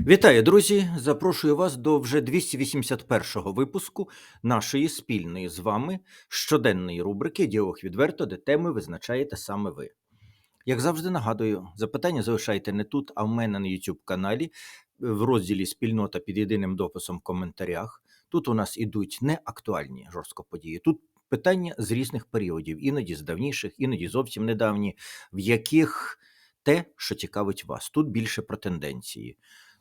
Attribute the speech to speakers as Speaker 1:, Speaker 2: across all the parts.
Speaker 1: Вітаю, друзі! Запрошую вас до вже 281-го випуску нашої спільної з вами щоденної рубрики Діалог відверто, де теми визначаєте саме ви. Як завжди нагадую, запитання залишайте не тут, а в мене на YouTube каналі в розділі Спільнота під єдиним дописом в коментарях. Тут у нас ідуть не актуальні жорстко події. Тут питання з різних періодів, іноді з давніших, іноді зовсім недавні, в яких те, що цікавить вас. Тут більше про тенденції.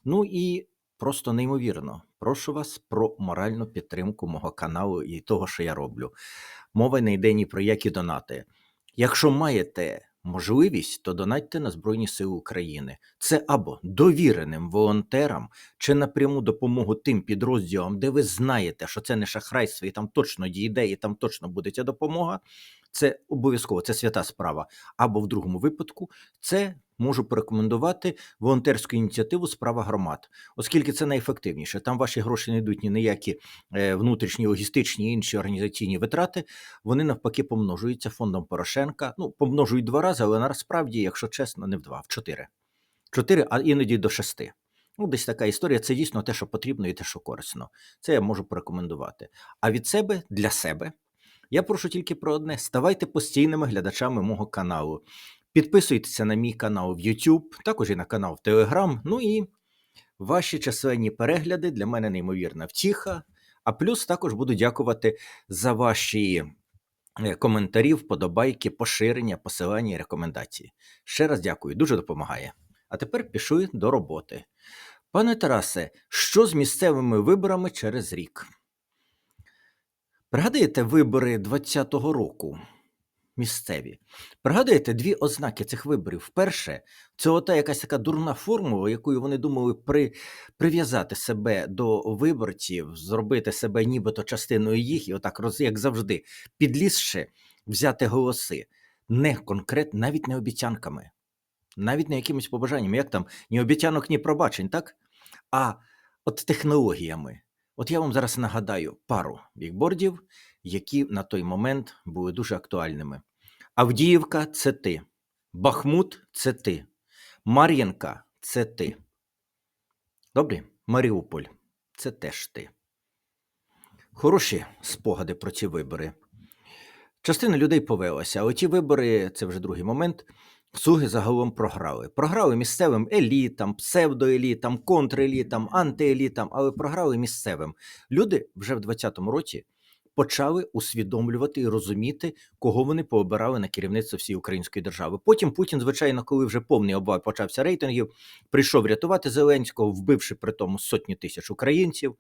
Speaker 1: Ну і просто неймовірно. Прошу вас про моральну підтримку мого каналу і того, що я роблю. Мова не йде ні про які донати. Якщо маєте можливість, то донатьте на Збройні Сили України. Це або довіреним волонтерам, чи напряму допомогу тим підрозділам, де ви знаєте, що це не шахрайство, і там точно дійде, і там точно буде ця допомога. Це обов'язково, це свята справа. Або в другому випадку це можу порекомендувати волонтерську ініціативу Справа громад, оскільки це найефективніше. Там ваші гроші не йдуть ні на які е, внутрішні, логістичні інші організаційні витрати. Вони навпаки помножуються фондом Порошенка. Ну, помножують два рази, але насправді, якщо чесно, не в два, в чотири. Чотири, а іноді до шести. Ну, десь така історія. Це дійсно те, що потрібно, і те, що корисно. Це я можу порекомендувати. А від себе для себе. Я прошу тільки про одне: ставайте постійними глядачами мого каналу. Підписуйтеся на мій канал в YouTube, також і на канал в Telegram. Ну і ваші численні перегляди для мене неймовірна втіха. А плюс також буду дякувати за ваші е, коментарі, вподобайки, поширення, посилання і рекомендації. Ще раз дякую, дуже допомагає. А тепер пішли до роботи. Пане Тарасе, що з місцевими виборами через рік? Пригадуєте вибори 2020 року? Місцеві. Пригадуєте дві ознаки цих виборів. Перше, це ота якась така дурна формула, якою вони думали при, прив'язати себе до виборців, зробити себе нібито частиною їх, і отак, як завжди, підлізши, взяти голоси. Не конкретно, навіть не обіцянками, навіть не якимось побажаннями, як там, ні обіцянок, ні пробачень, так? А от технологіями. От я вам зараз нагадаю пару бікбордів, які на той момент були дуже актуальними. Авдіївка це ти, Бахмут це ти, Мар'їнка це ти. Добре? Маріуполь це теж ти. Хороші спогади про ці вибори. Частина людей повелася, а ті вибори це вже другий момент. Суги загалом програли. Програли місцевим елітам, псевдоелітам, контрелітам, антиелітам, але програли місцевим. Люди вже в 2020 році почали усвідомлювати і розуміти, кого вони пообирали на керівництво всієї української держави. Потім Путін, звичайно, коли вже повний обвал почався рейтингів, прийшов рятувати Зеленського, вбивши при тому сотні тисяч українців.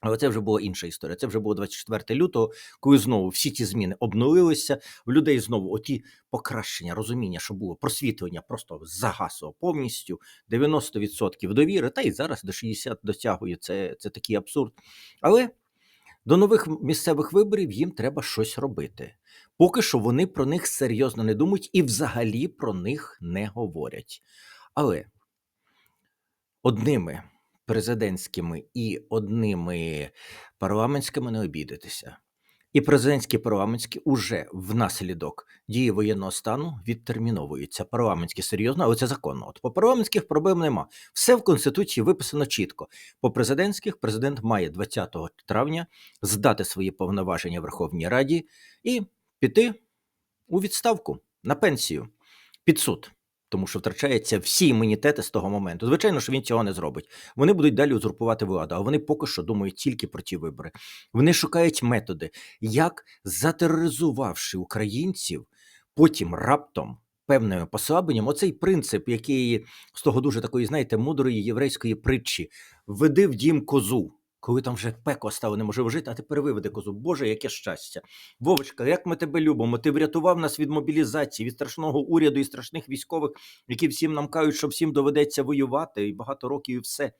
Speaker 1: Але це вже була інша історія. Це вже було 24 лютого, коли знову всі ті зміни обновилися. В людей знову оті покращення, розуміння, що було просвітлення, просто загасло повністю 90% довіри. Та й зараз до 60 дотягує це, це такий абсурд. Але до нових місцевих виборів їм треба щось робити. Поки що вони про них серйозно не думають і взагалі про них не говорять. Але одними президентськими і одними парламентськими не обійдетеся. І президентські і парламентські уже внаслідок дії воєнного стану відтерміновуються. Парламентські серйозно, але це законно. От по парламентських проблем нема. Все в конституції виписано чітко. По президентських президент має 20 травня здати свої повноваження Верховній Раді і піти у відставку на пенсію під суд тому що втрачаються всі імунітети з того моменту. Звичайно, що він цього не зробить. Вони будуть далі узурпувати владу, а вони поки що думають тільки про ті вибори. Вони шукають методи, як затероризувавши українців, потім раптом. Певним послабленням, оцей принцип, який з того дуже такої, знаєте, мудрої єврейської притчі веди в дім козу коли там вже пекло стало неможливо жити, а тепер виведе козу. Боже, яке щастя. Вовочка, як ми тебе любимо? Ти врятував нас від мобілізації, від страшного уряду і страшних військових, які всім нам кажуть, що всім доведеться воювати і багато років, і все.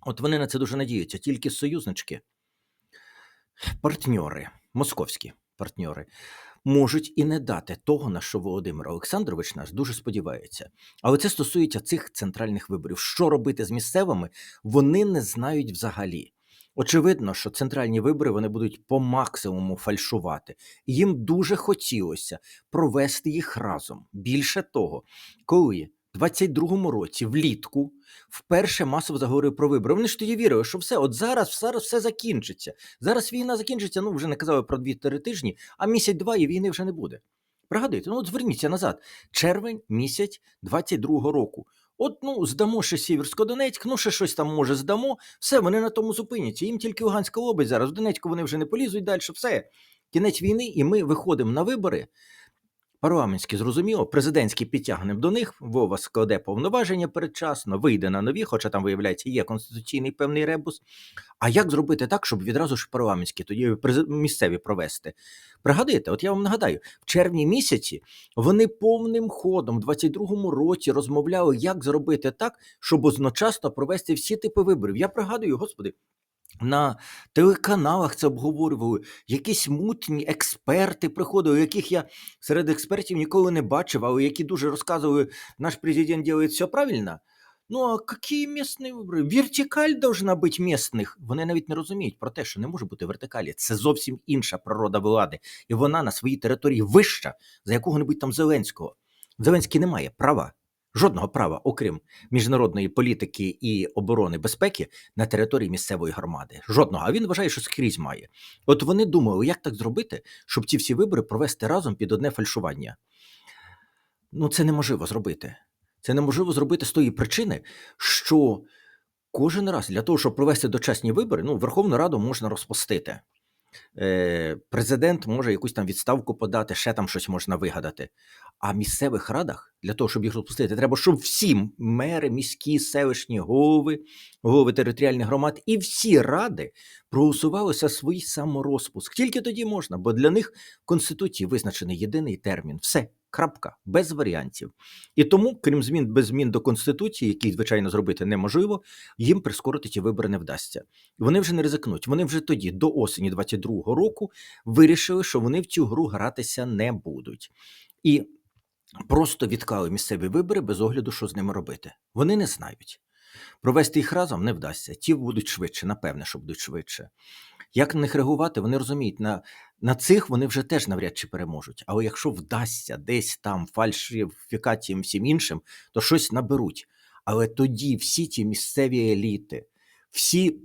Speaker 1: От вони на це дуже надіються, тільки союзнички, партньори, московські партньори. Можуть і не дати того, на що Володимир Олександрович нас дуже сподівається. Але це стосується цих центральних виборів. Що робити з місцевими, вони не знають взагалі. Очевидно, що центральні вибори вони будуть по максимуму фальшувати, їм дуже хотілося провести їх разом. Більше того, коли в 22-му році, влітку, вперше масово заговорив про вибори. Вони ж тоді вірили, що все, от зараз, зараз все закінчиться. Зараз війна закінчиться. Ну вже не казали про 2-3 тижні, а місяць-два і війни вже не буде. Пригадуєте, ну от зверніться назад. Червень місяць 22-го року. От, ну, здамо ще Сіверсько-Донецьк, ну ще щось там може здамо. Все, вони на тому зупиняться. Їм тільки Луганська область зараз. В Донецьку вони вже не полізуть далі. Все. Кінець війни, і ми виходимо на вибори. Парламентські, зрозуміло, президентські підтягнемо до них, Вова складе повноваження передчасно, вийде на нові, хоча там, виявляється, є конституційний певний ребус. А як зробити так, щоб відразу ж парламентські, тоді місцеві провести? Пригадуєте, от я вам нагадаю, в червні місяці вони повним ходом в 22-му році розмовляли, як зробити так, щоб одночасно провести всі типи виборів. Я пригадую, господи. На телеканалах це обговорювали, якісь мутні експерти приходили, яких я серед експертів ніколи не бачив, але які дуже розказували, наш президент робить все правильно. Ну а які місні вибори? Вертикаль должна бути місних. Вони навіть не розуміють про те, що не може бути вертикалі. Це зовсім інша природа влади, і вона на своїй території вища за якого-небудь там Зеленського. Зеленський не має права, жодного права, окрім міжнародної політики і оборони безпеки на території місцевої громади. Жодного. А він вважає, що скрізь має. От вони думали, як так зробити, щоб ці всі вибори провести разом під одне фальшування. Ну, це неможливо зробити. Це неможливо зробити з тої причини, що кожен раз для того, щоб провести дочасні вибори, ну, Верховну Раду можна розпустити. Е, президент може якусь там відставку подати, ще там щось можна вигадати. А місцевих радах для того, щоб їх розпустити, треба, щоб всі мери, міські, селищні голови, голови територіальних громад і всі ради проголосували свій саморозпуск. Тільки тоді можна, бо для них в Конституції визначений єдиний термін. Все, крапка, без варіантів. І тому, крім змін без змін до Конституції, які, звичайно, зробити неможливо, їм прискорити ті вибори не вдасться. Вони вже не ризикнуть. Вони вже тоді, до осені 22-го року, вирішили, що вони в цю гру гратися не будуть. І просто відклали місцеві вибори без огляду, що з ними робити. Вони не знають. Провести їх разом не вдасться. Ті будуть швидше, напевне, що будуть швидше. Як на них реагувати, вони розуміють, на, на цих вони вже теж навряд чи переможуть. Але якщо вдасться десь там фальшифікаціям всім іншим, то щось наберуть. Але тоді всі ті місцеві еліти, всі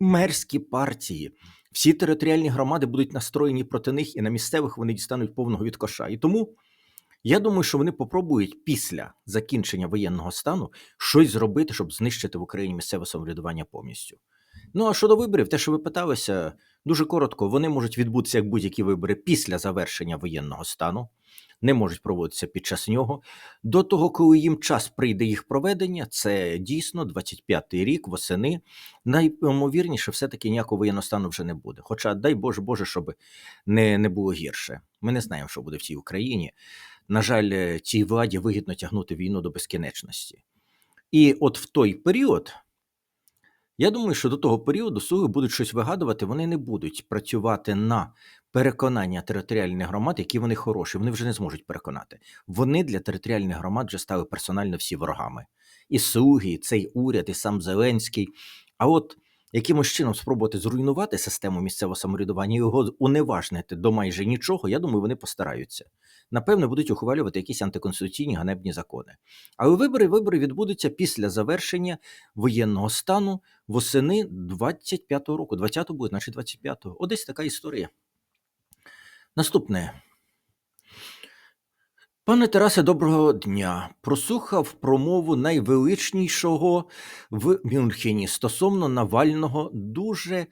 Speaker 1: мерські партії, всі територіальні громади будуть настроєні проти них, і на місцевих вони дістануть повного відкоша. І тому я думаю, що вони попробують після закінчення воєнного стану щось зробити, щоб знищити в Україні місцеве самоврядування повністю. Ну а щодо виборів, те, що ви питалися, дуже коротко, вони можуть відбутися як будь-які вибори після завершення воєнного стану, не можуть проводитися під час нього. До того, коли їм час прийде їх проведення, це дійсно 25-й рік, восени. Найімовірніше, все-таки ніякого воєнного стану вже не буде. Хоча, дай Боже Боже, щоб не, не було гірше. Ми не знаємо, що буде в цій Україні. На жаль, е, цій владі вигідно тягнути війну до безкінечності. І от в той період. Я думаю, що до того періоду слуги будуть щось вигадувати, вони не будуть працювати на переконання територіальних громад, які вони хороші. Вони вже не зможуть переконати. Вони для територіальних громад вже стали персонально всі ворогами. І слуги, і цей уряд, і сам Зеленський. А от якимось чином спробувати зруйнувати систему місцевого самоврядування і його уневажнити до майже нічого, я думаю, вони постараються. Напевно, будуть ухвалювати якісь антиконституційні ганебні закони. Але вибори вибори відбудуться після завершення воєнного стану восени 25-го року. 20-го буде, значить 25-го. Одесь така історія. Наступне. Пане Тарасе, доброго дня. Прослухав промову найвеличнішого в Мюнхені стосовно Навального дуже,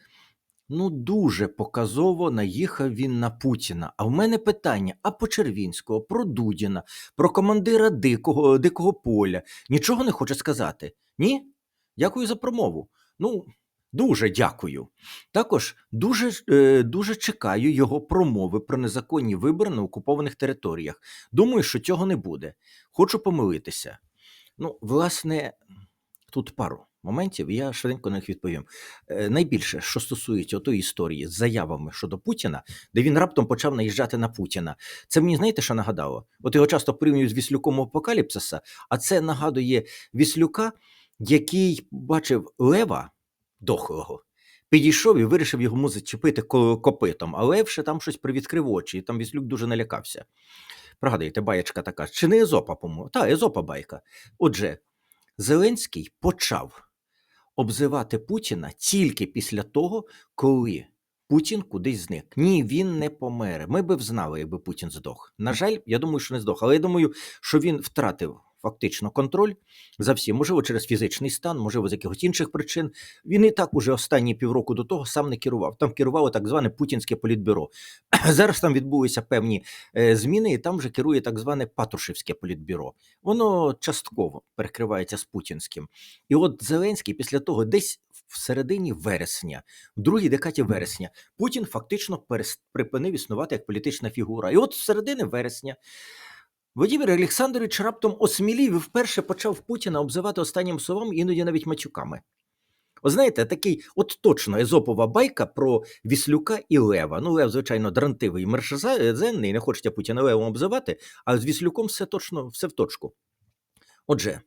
Speaker 1: ну дуже показово наїхав він на Путіна. А в мене питання: а по Червінського, про Дудіна, про командира дикого, дикого поля нічого не хоче сказати? Ні? Дякую за промову. Ну, дуже дякую. Також дуже, е, дуже чекаю його промови про незаконні вибори на окупованих територіях. Думаю, що цього не буде. Хочу помилитися. Ну, власне, тут пару моментів, я швиденько на них відповім. Е, найбільше, що стосується отої історії з заявами щодо Путіна, де він раптом почав наїжджати на Путіна. Це мені знаєте, що нагадало? От його часто порівнюють з Віслюком Апокаліпсиса, а це нагадує Віслюка, який бачив лева дохлого підійшов і вирішив йому зачепити ко- копитом, а Лев ще там щось привідкрив очі, і там Віслюк дуже налякався. Пригадуєте, баєчка така, чи не Езопа, по-моєму? Та, Езопа байка. Отже, Зеленський почав обзивати Путіна тільки після того, коли Путін кудись зник. Ні, він не помер. Ми би взнали, якби Путін здох. На жаль, я думаю, що не здох, але я думаю, що він втратив фактично контроль за всім. Можливо, через фізичний стан, можливо, з якихось інших причин. Він і так уже останні півроку до того сам не керував. Там керувало так зване Путінське політбюро. Зараз там відбулися певні е, зміни, і там вже керує так зване Патрушевське політбюро. Воно частково перекривається з путінським. І от Зеленський після того, десь в середині вересня, в другій декаді вересня, Путін фактично перес- припинив існувати як політична фігура. І от з середини вересня Володимир Олександрович раптом осмілів і вперше почав Путіна обзивати останнім словом, іноді навіть матюками. Ви знаєте, такий от точно езопова байка про Віслюка і Лева. Ну, Лев, звичайно, дрантивий і мершезенний, не хочеться Путіна Левом обзивати, а з Віслюком все точно, все в точку. Отже,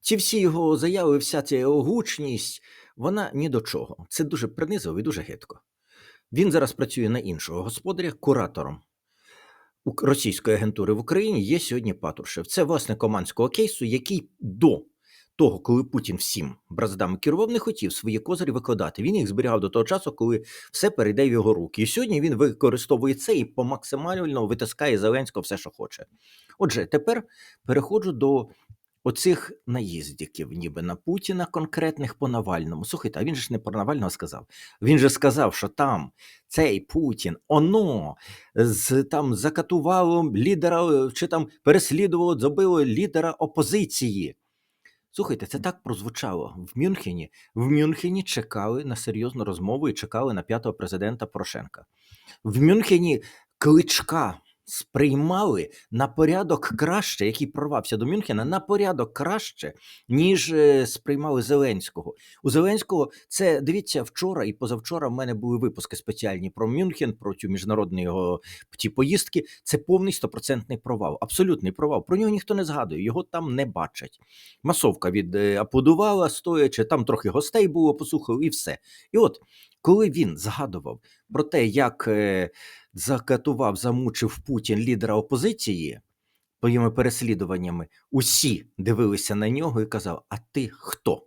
Speaker 1: ці всі його заяви, вся ця його гучність, вона ні до чого. Це дуже принизливо і дуже гидко. Він зараз працює на іншого господаря, куратором російської агентури в Україні є сьогодні Патрушев. Це власне командського кейсу, який до того, коли Путін всім браздами керував, не хотів свої козирі викладати. Він їх зберігав до того часу, коли все перейде в його руки. І сьогодні він використовує це і по максимально витискає Зеленського все, що хоче. Отже, тепер переходжу до оцих наїздиків, ніби на Путіна, конкретних по Навальному. Слухайте, а він же ж не про Навального сказав. Він же сказав, що там цей Путін, оно з там закатувало лідера чи там переслідувало, забило лідера опозиції. Слухайте, це так прозвучало в Мюнхені. В Мюнхені чекали на серйозну розмову і чекали на п'ятого президента Порошенка. В Мюнхені кличка сприймали на порядок краще, який прорвався до Мюнхена, на порядок краще, ніж е, сприймали Зеленського. У Зеленського це дивіться вчора і позавчора. В мене були випуски спеціальні про Мюнхен, про цю міжнародні його ті поїздки. Це повний стопроцентний провал, абсолютний провал. Про нього ніхто не згадує, його там не бачать. Масовка від е, аплодувала стоячи, там трохи гостей було, послухав, і все. І от коли він згадував про те, як е, закатував, замучив Путін лідера опозиції своїми переслідуваннями, усі дивилися на нього і казав: А ти хто?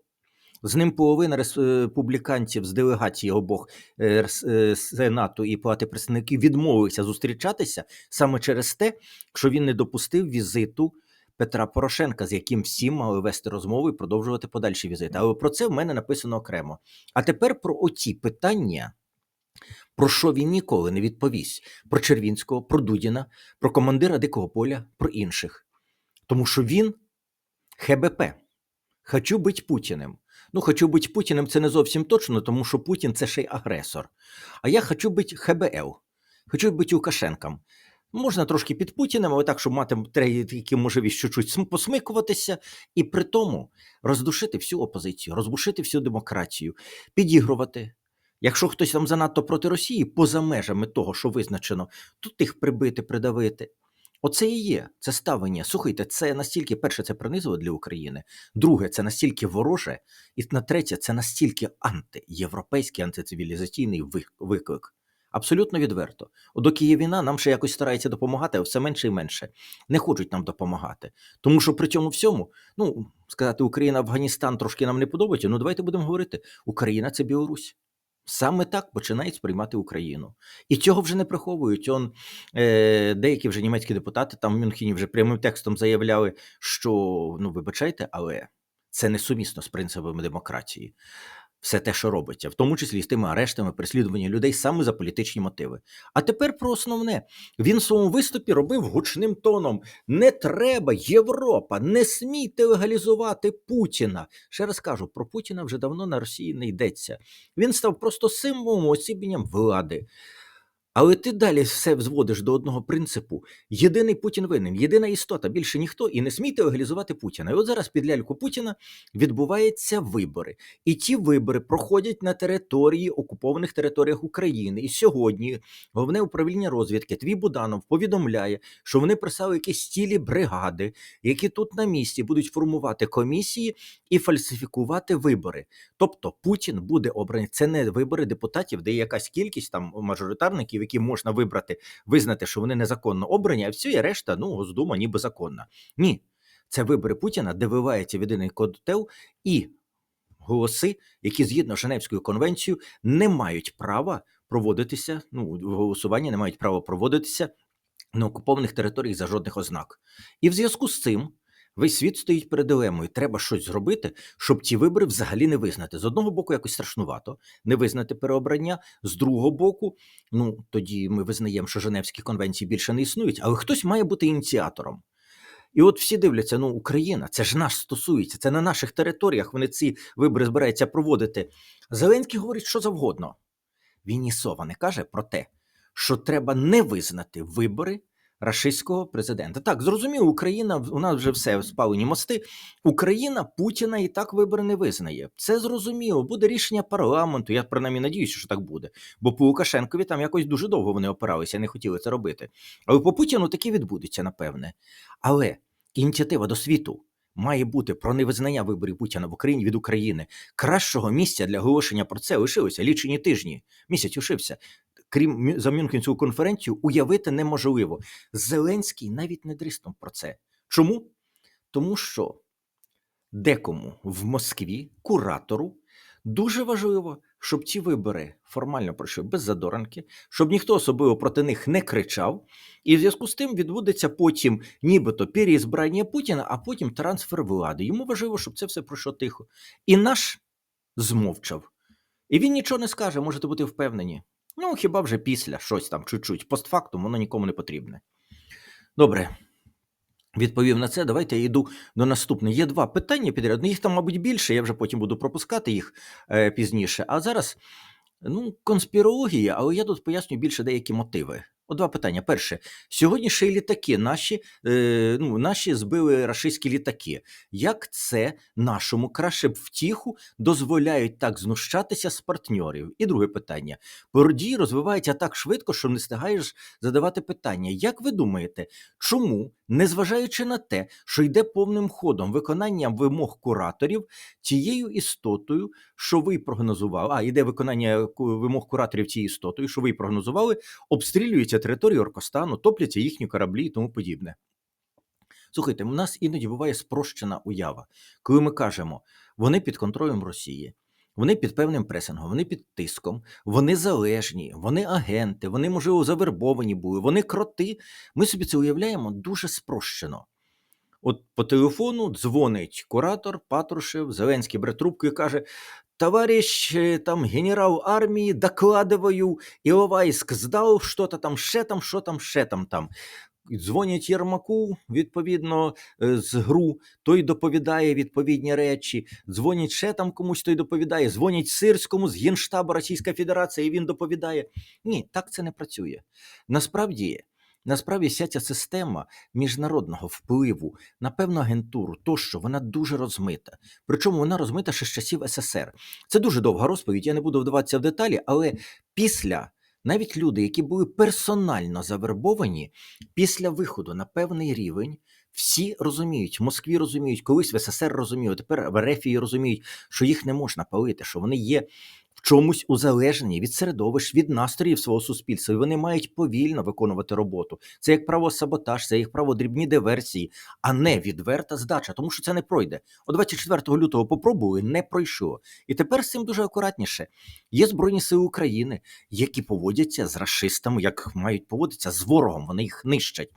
Speaker 1: З ним половина республіканців з делегації обох е, е, Сенату і Палати представників відмовилися зустрічатися саме через те, що він не допустив візиту Петра Порошенка, з яким всі мали вести розмови і продовжувати подальші візити. Але про це в мене написано окремо. А тепер про оті питання, про що він ніколи не відповість: про Червінського, про Дудіна, про командира Дикого поля, про інших. Тому що він ХБП. Хочу бути Путіним. Ну, хочу бути Путіним, це не зовсім точно, тому що Путін це ще й агресор. А я хочу бути ХБЛ. Хочу бути Лукашенком. Можна трошки під Путіним, але так, щоб мати тільки можливість чуть-чуть посмикуватися, і при тому роздушити всю опозицію, розбушити всю демократію, підігрувати. Якщо хтось там занадто проти Росії, поза межами того, що визначено, то тих прибити, придавити. Оце і є це ставлення. Слухайте, це настільки перше, це принизливо для України. Друге, це настільки вороже, і на третє, це настільки антиєвропейський, антицивілізаційний виклик. Абсолютно відверто. Доки є війна, нам ще якось старається допомагати, а все менше і менше. Не хочуть нам допомагати. Тому що при цьому всьому, ну сказати, Україна, Афганістан трошки нам не подобається. Ну давайте будемо говорити: Україна це Білорусь. Саме так починають сприймати Україну. І цього вже не приховують. Он, е, деякі вже німецькі депутати там в Мюнхені вже прямим текстом заявляли, що ну вибачайте, але це несумісно з принципами демократії. Все те, що робиться, в тому числі з тими арештами, переслідування людей саме за політичні мотиви. А тепер про основне. Він в своєму виступі робив гучним тоном: не треба, Європа, не смійте легалізувати Путіна. Ще раз кажу, про Путіна вже давно на Росії не йдеться. Він став просто символом осібням влади. Але ти далі все взводиш до одного принципу: єдиний Путін винен, єдина істота, більше ніхто, і не смійте легалізувати Путіна. І от зараз під ляльку Путіна відбуваються вибори, і ті вибори проходять на території окупованих територіях України. І сьогодні головне управління розвідки Твій Буданов повідомляє, що вони прислали якісь цілі бригади, які тут на місці будуть формувати комісії і фальсифікувати вибори. Тобто Путін буде обраний. Це не вибори депутатів, де є якась кількість там мажоритарників, які можна вибрати, визнати, що вони незаконно обрані, а все і решта, ну, Госдума ніби законна. Ні, це вибори Путіна, де вивається єдиний котел і голоси, які згідно Женевською конвенцією не мають права проводитися. Ну, голосування не мають права проводитися на окупованих територіях за жодних ознак. І в зв'язку з цим весь світ стоїть перед дилемою. Треба щось зробити, щоб ті вибори взагалі не визнати. З одного боку, якось страшнувато не визнати переобрання, з другого боку, ну тоді ми визнаємо, що Женевські конвенції більше не існують, але хтось має бути ініціатором. І от всі дивляться: ну Україна, це ж нас стосується, це на наших територіях. Вони ці вибори збираються проводити. Зеленський говорить, що завгодно. Він ні слова не каже про те, що треба не визнати вибори рашистського президента. Так, зрозуміло, Україна у нас вже все спалені мости. Україна Путіна і так вибори не визнає. Це зрозуміло. Буде рішення парламенту. Я принаймні надіюся, що так буде. Бо по Лукашенкові там якось дуже довго вони опиралися, не хотіли це робити. Але по Путіну таке відбудеться, напевне. Але ініціатива до світу. Має бути про невизнання виборів Путіна в Україні від України. Кращого місця для оголошення про це лишилося лічені тижні. Місяць ушився крім за Мюнхенську конференцію, уявити неможливо. Зеленський навіть не дріснув про це. Чому? Тому що декому в Москві, куратору, дуже важливо, щоб ці вибори формально пройшли без задоранки, щоб ніхто особливо проти них не кричав. І в зв'язку з тим відбудеться потім нібито переізбрання Путіна, а потім трансфер влади. Йому важливо, щоб це все пройшло тихо. І наш змовчав. І він нічого не скаже, можете бути впевнені. Ну, хіба вже після щось там чуть-чуть. Постфактум воно нікому не потрібне. Добре. Відповів на це, давайте я йду до наступного. Є два питання підряд. Ну, їх там, мабуть, більше, я вже потім буду пропускати їх е, пізніше. А зараз ну, конспірологія, але я тут поясню більше деякі мотиви. О, два питання. Перше, сьогодні ще й літаки наші е, ну, наші збили рашистські літаки. Як це нашому краще б втіху дозволяють так знущатися з партньорів? І друге питання: Події розвиваються так швидко, що не встигаєш задавати питання. Як ви думаєте, чому, незважаючи на те, що йде повним ходом виконання вимог кураторів, цією істотою, що ви прогнозували, а йде виконання вимог кураторів цією істотою, що ви прогнозували, обстрілюється територію Оркостану, топляться їхні кораблі і тому подібне. Слухайте, у нас іноді буває спрощена уява, коли ми кажемо, вони під контролем Росії, вони під певним пресингом, вони під тиском, вони залежні, вони агенти, вони, можливо, завербовані були, вони кроти. Ми собі це уявляємо дуже спрощено. От по телефону дзвонить куратор Патрушев, Зеленський бере трубку і каже: товарищ там генерал армії, докладываю, Іловайськ здав, що то там, ще там, що там, ще там там. Дзвонять Єрмаку, відповідно, з гру, той доповідає відповідні речі, дзвонять ще там комусь, той доповідає, дзвонять Сирському з Генштабу Російська Федерація, і він доповідає. Ні, так це не працює. Насправді, Насправді вся ця система міжнародного впливу на певну агентуру, тощо вона дуже розмита. Причому вона розмита ще з часів СССР. Це дуже довга розповідь. Я не буду вдаватися в деталі, але після навіть люди, які були персонально завербовані, після виходу на певний рівень. Всі розуміють, в Москві розуміють, колись в СССР розуміють, тепер в РФ розуміють, що їх не можна палити, що вони є в чомусь узалежнені від середовищ, від настроїв свого суспільства, і вони мають повільно виконувати роботу. Це як право саботаж, це як право дрібні диверсії, а не відверта здача, тому що це не пройде. О 24 лютого попробували, не пройшло. І тепер з цим дуже акуратніше. Є Збройні Сили України, які поводяться з расистами, як мають поводитися з ворогом, вони їх нищать.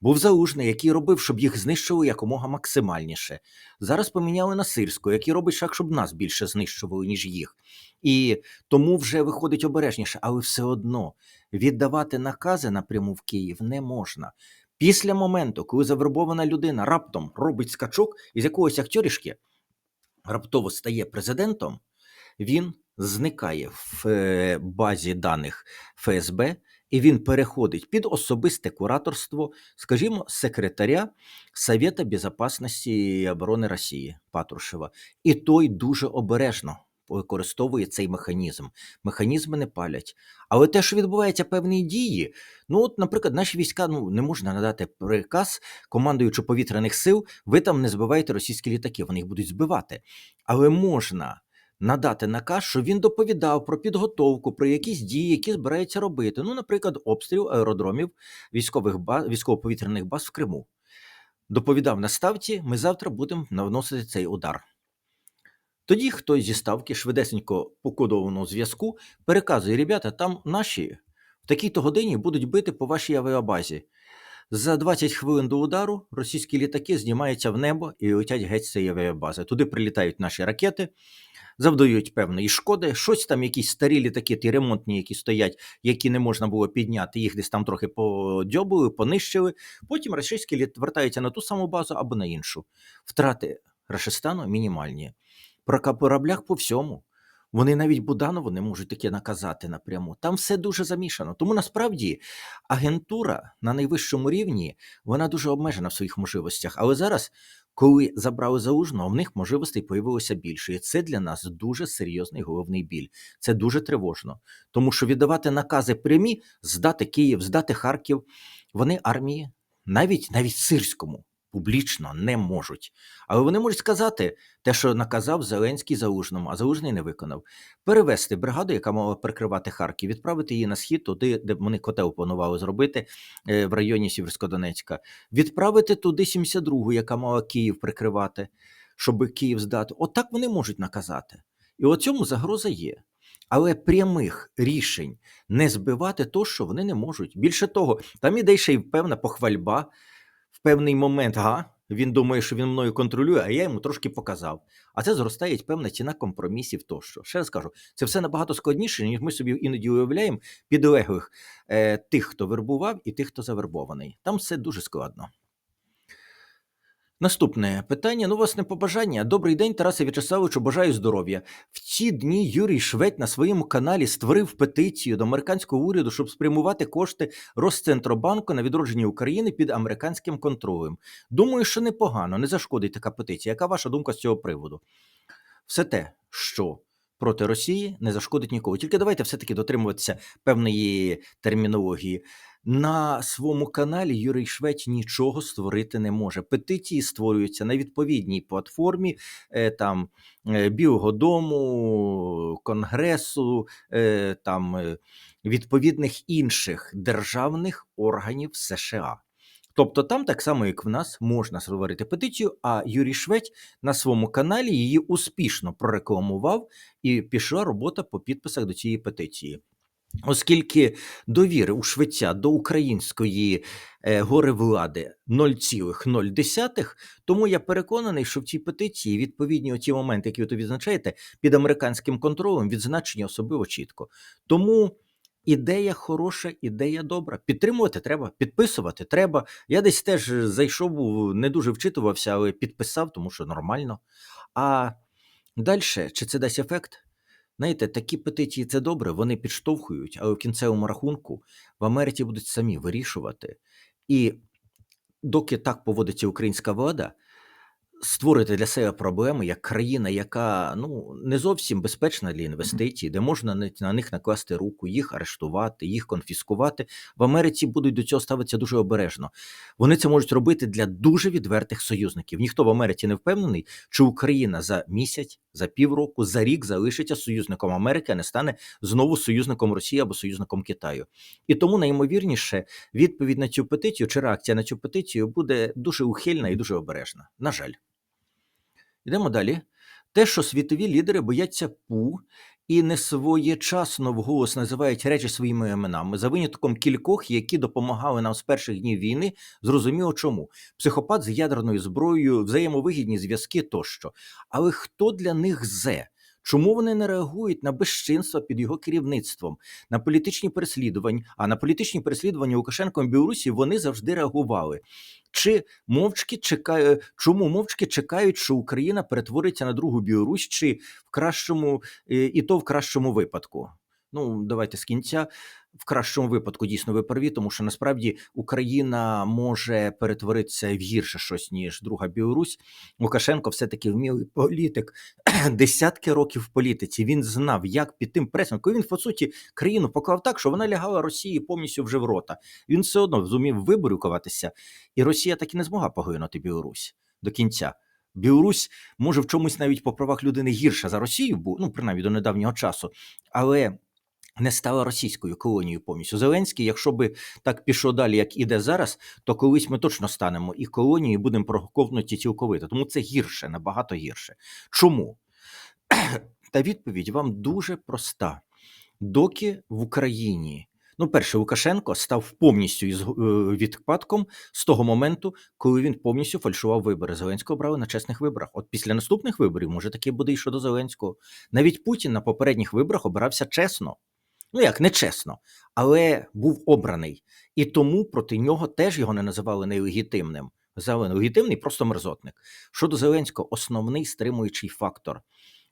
Speaker 1: Був залужний, який робив, щоб їх знищили якомога максимальніше. Зараз поміняли на сирську, який робить так, щоб нас більше знищували, ніж їх. І тому вже виходить обережніше, але все одно віддавати накази напряму в Київ не можна. Після моменту, коли завербована людина раптом робить скачок із якогось актьорішки, раптово стає президентом, він зникає в е, базі даних ФСБ і він переходить під особисте кураторство, скажімо, секретаря Совета Безопасності і оборони Росії Патрушева. І той дуже обережно використовує цей механізм. Механізми не палять. Але те, що відбуваються певні дії, ну от, наприклад, наші війська ну не можна надати приказ командуючи повітряних сил, ви там не збиваєте російські літаки, вони їх будуть збивати. Але можна надати наказ, що він доповідав про підготовку, про якісь дії, які збирається робити. Ну, наприклад, обстріл аеродромів військових баз, військово-повітряних баз в Криму. Доповідав на ставці, ми завтра будемо наносити цей удар. Тоді хтось зі ставки швидесенько по кодованому зв'язку переказує: ребята, там наші в такій-то годині будуть бити по вашій авіабазі. За 20 хвилин до удару російські літаки знімаються в небо і летять геть з цієї авіабази. Туди прилітають наші ракети, завдають певної шкоди. Щось там, якісь старі літаки, ті ремонтні, які стоять, які не можна було підняти, їх десь там трохи подьобили, понищили. Потім російські літ вертаються на ту саму базу або на іншу. Втрати Рашистану мінімальні. Про кораблях по всьому. Вони навіть Буданову не можуть таке наказати напряму. Там все дуже замішано. Тому насправді агентура на найвищому рівні вона дуже обмежена в своїх можливостях. Але зараз, коли забрали заужного, в них можливостей появилося більше. І це для нас дуже серйозний головний біль. Це дуже тривожно. Тому що віддавати накази прямі, здати Київ, здати Харків, вони армії, навіть навіть сирському. Публічно не можуть, але вони можуть сказати те, що наказав Зеленський Залужному, а Залужний не виконав. Перевести бригаду, яка мала прикривати Харків, відправити її на схід, туди, де вони котел планували зробити е, в районі Сіверськодонецька, відправити туди 72-гу, яка мала Київ прикривати, щоб Київ здати. Отак вони можуть наказати. І у цьому загроза є. Але прямих рішень не збивати то, що вони не можуть. Більше того, там іде ще й певна похвальба певний момент, га, він думає, що він мною контролює, а я йому трошки показав. А це зростає певна ціна компромісів тощо. Ще раз кажу, це все набагато складніше, ніж ми собі іноді уявляємо підлеглих е, тих, хто вербував, і тих, хто завербований. Там все дуже складно. Наступне питання. Ну, власне, побажання. Добрий день, Тарасе В'ячеславовичу, бажаю здоров'я. В ці дні Юрій Шведь на своєму каналі створив петицію до американського уряду, щоб спрямувати кошти Росцентробанку на відродження України під американським контролем. Думаю, що непогано, не зашкодить така петиція. Яка ваша думка з цього приводу? Все те, що проти Росії не зашкодить нікого. Тільки давайте все-таки дотримуватися певної термінології. На своєму каналі Юрій Швець нічого створити не може. Петиції створюються на відповідній платформі е, там е, Білого Дому, Конгресу, е, там відповідних інших державних органів США. Тобто там, так само, як в нас, можна створити петицію, а Юрій Швець на своєму каналі її успішно прорекламував і пішла робота по підписах до цієї петиції. Оскільки довіри у Швеця до української е, гори влади 0,0, тому я переконаний, що в цій петиції відповідні ті моменти, які ви відзначаєте, під американським контролем відзначені особливо чітко. Тому ідея хороша, ідея добра. Підтримувати треба, підписувати треба. Я десь теж зайшов, не дуже вчитувався, але підписав, тому що нормально. А далі, чи це дасть ефект? Знаєте, такі петиції це добре, вони підштовхують, але в кінцевому рахунку в Америці будуть самі вирішувати. І доки так поводиться українська влада, створити для себе проблеми як країна, яка ну не зовсім безпечна для інвестицій, де можна на, них накласти руку, їх арештувати, їх конфіскувати. В Америці будуть до цього ставитися дуже обережно. Вони це можуть робити для дуже відвертих союзників. Ніхто в Америці не впевнений, чи Україна за місяць, за півроку, за рік залишиться союзником Америки, а не стане знову союзником Росії або союзником Китаю. І тому найімовірніше відповідь на цю петицію чи реакція на цю петицію буде дуже ухильна і дуже обережна. На жаль. Йдемо далі. Те, що світові лідери бояться пу і не своєчасно вголос називають речі своїми іменами, за винятком кількох, які допомагали нам з перших днів війни, зрозуміло чому. Психопат з ядерною зброєю, взаємовигідні зв'язки тощо. Але хто для них зе? Чому вони не реагують на безчинства під його керівництвом, на політичні переслідування? А на політичні переслідування Лукашенком Білорусі вони завжди реагували. Чи мовчки чекає, чому мовчки чекають, що Україна перетвориться на другу Білорусь, чи в кращому, і то в кращому випадку? Ну, давайте з кінця. В кращому випадку дійсно ви праві, тому що насправді Україна може перетворитися в гірше щось ніж друга Білорусь. Лукашенко все-таки вмілий політик, десятки років в політиці. Він знав, як під тим пресом, коли він по суті країну поклав так, що вона лягала Росії повністю вже в рота. Він все одно зумів виборюкуватися, і Росія так і не змогла поглинути Білорусь до кінця. Білорусь може в чомусь навіть по правах людини гірша за Росію, бо ну принаймні до недавнього часу, але не стала російською колонією повністю. Зеленський, якщо би так пішов далі, як іде зараз, то колись ми точно станемо і колонією будемо проковнуті цілковито. Тому це гірше, набагато гірше. Чому? Та відповідь вам дуже проста: доки в Україні. Ну, перше, Лукашенко став повністю е, відпадком з того моменту, коли він повністю фальшував вибори. Зеленського брали на чесних виборах. От після наступних виборів, може, таке буде і щодо Зеленського. Навіть Путін на попередніх виборах обирався чесно. Ну як нечесно, але був обраний. І тому проти нього теж його не називали нелегітимним. Казали нелегітимний, просто мерзотник. Щодо Зеленського, основний стримуючий фактор.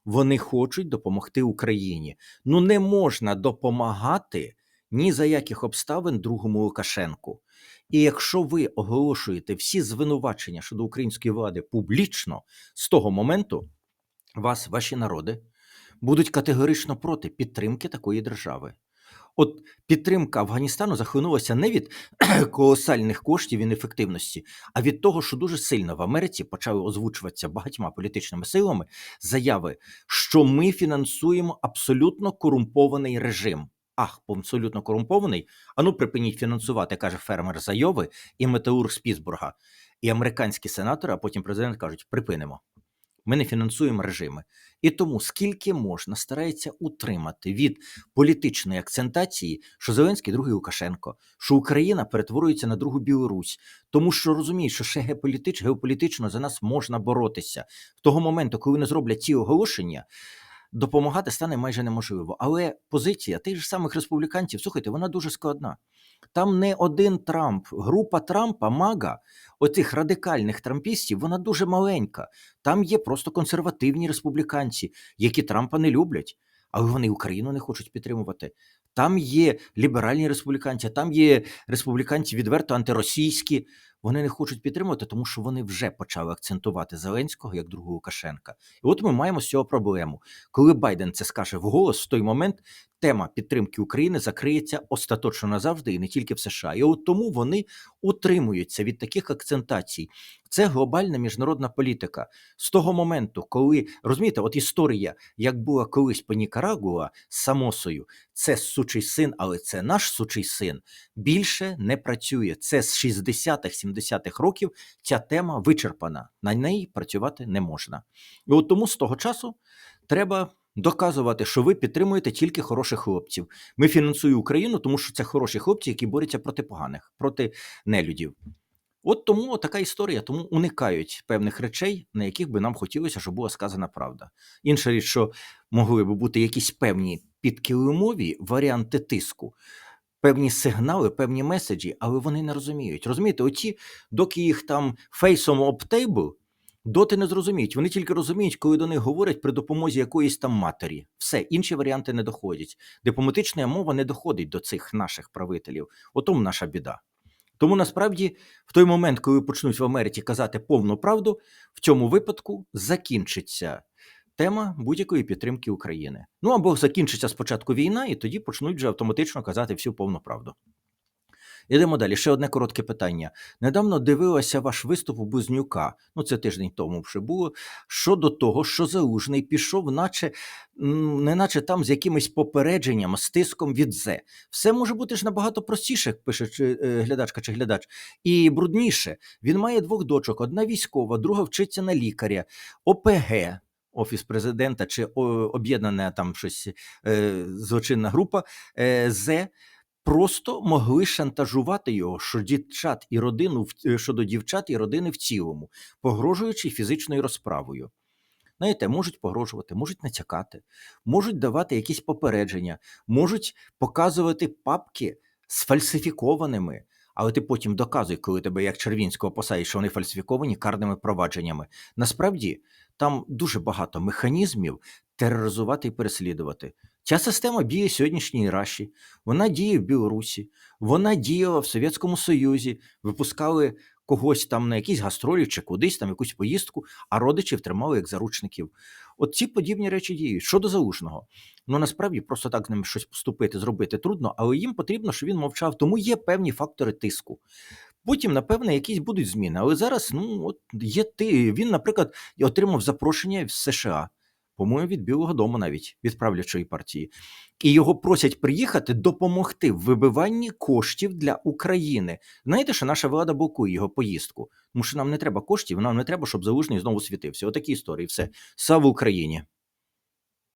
Speaker 1: Вони хочуть допомогти Україні. Ну не можна допомагати ні за яких обставин другому Лукашенку. І якщо ви оголошуєте всі звинувачення щодо української влади публічно, з того моменту вас, ваші народи, будуть категорично проти підтримки такої держави. От підтримка Афганістану захлинулася не від колосальних коштів і неефективності, а від того, що дуже сильно в Америці почали озвучуватися багатьма політичними силами заяви, що ми фінансуємо абсолютно корумпований режим. Ах, абсолютно корумпований. Ану, припиніть фінансувати, каже фермер з Айови і металург з Пітсбурга. І американські сенатори, а потім президент кажуть: припинимо. Ми не фінансуємо режими. І тому скільки можна старається утримати від політичної акцентації, що Зеленський другий Лукашенко, що Україна перетворюється на другу Білорусь, тому що розуміють, що ще геополітич, геополітично за нас можна боротися. В того моменту, коли вони зроблять ці оголошення, допомагати стане майже неможливо. Але позиція тих ж самих республіканців, слухайте, вона дуже складна. Там не один Трамп, група Трампа, Мага, оцих радикальних трампістів, вона дуже маленька. Там є просто консервативні республіканці, які Трампа не люблять, але вони Україну не хочуть підтримувати. Там є ліберальні республіканці, там є республіканці відверто антиросійські. Вони не хочуть підтримувати, тому що вони вже почали акцентувати Зеленського як другого Лукашенка. І от ми маємо з цього проблему. Коли Байден це скаже вголос, в той момент тема підтримки України закриється остаточно назавжди і не тільки в США. І от тому вони утримуються від таких акцентацій. Це глобальна міжнародна політика. З того моменту, коли розумієте, от історія, як була колись по Нікарагуа з Самосою, це сучий син, але це наш сучий син, більше не працює. Це з 60-х, 70-х років ця тема вичерпана. На неї працювати не можна. І от тому з того часу треба. Доказувати, що ви підтримуєте тільки хороших хлопців. Ми фінансуємо Україну, тому що це хороші хлопці, які борються проти поганих, проти нелюдів. От тому така історія, тому уникають певних речей, на яких би нам хотілося, щоб була сказана правда. Інша річ, що могли би бути якісь певні підкилимові варіанти тиску, певні сигнали, певні меседжі, але вони не розуміють. Розумієте, оці, доки їх там фейсом обтейбл, доти не зрозуміють. Вони тільки розуміють, коли до них говорять при допомозі якоїсь там матері. Все, інші варіанти не доходять. Дипломатична мова не доходить до цих наших правителів. Отому наша біда. Тому насправді, в той момент, коли почнуть в Америці казати повну правду, в цьому випадку закінчиться тема будь-якої підтримки України. Ну або закінчиться спочатку війна, і тоді почнуть вже автоматично казати всю повну правду. Ідемо далі. Ще одне коротке питання. Недавно дивилася ваш виступ у Бузнюка, ну це тиждень тому вже було. Щодо того, що Залужний пішов, наче не наче там з якимось попередженням, з тиском від зе. Все може бути ж набагато простіше, пише чи, е, глядачка чи глядач, і брудніше. Він має двох дочок: одна військова, друга вчиться на лікаря, ОПГ. Офіс президента чи об'єднана там щось е, злочинна група е, З просто могли шантажувати його що дівчат і родину е, щодо дівчат і родини в цілому, погрожуючи фізичною розправою. Знаєте, можуть погрожувати, можуть натякати, можуть давати якісь попередження, можуть показувати папки з фальсифікованими. Але ти потім доказуй, коли тебе як Червінського посадять, що вони фальсифіковані карними провадженнями. Насправді там дуже багато механізмів тероризувати і переслідувати. Ця система діє в сьогоднішній Раші, вона діє в Білорусі, вона діяла в Совєтському Союзі, випускали когось там на якісь гастролі чи кудись там якусь поїздку, а родичів тримали як заручників. От ці подібні речі діють. Щодо залужного, ну насправді просто так ним щось поступити, зробити трудно, але їм потрібно, щоб він мовчав. Тому є певні фактори тиску. Потім, напевне, якісь будуть зміни. Але зараз, ну от є ти. Він, наприклад, отримав запрошення з США, по-моєму, від Білого Дому навіть від правлячої партії. І його просять приїхати допомогти в вибиванні коштів для України. Знаєте, що наша влада блокує його поїздку, тому що нам не треба коштів, нам не треба, щоб залужний знову світився. Отакі історії. Все. Слава Україні!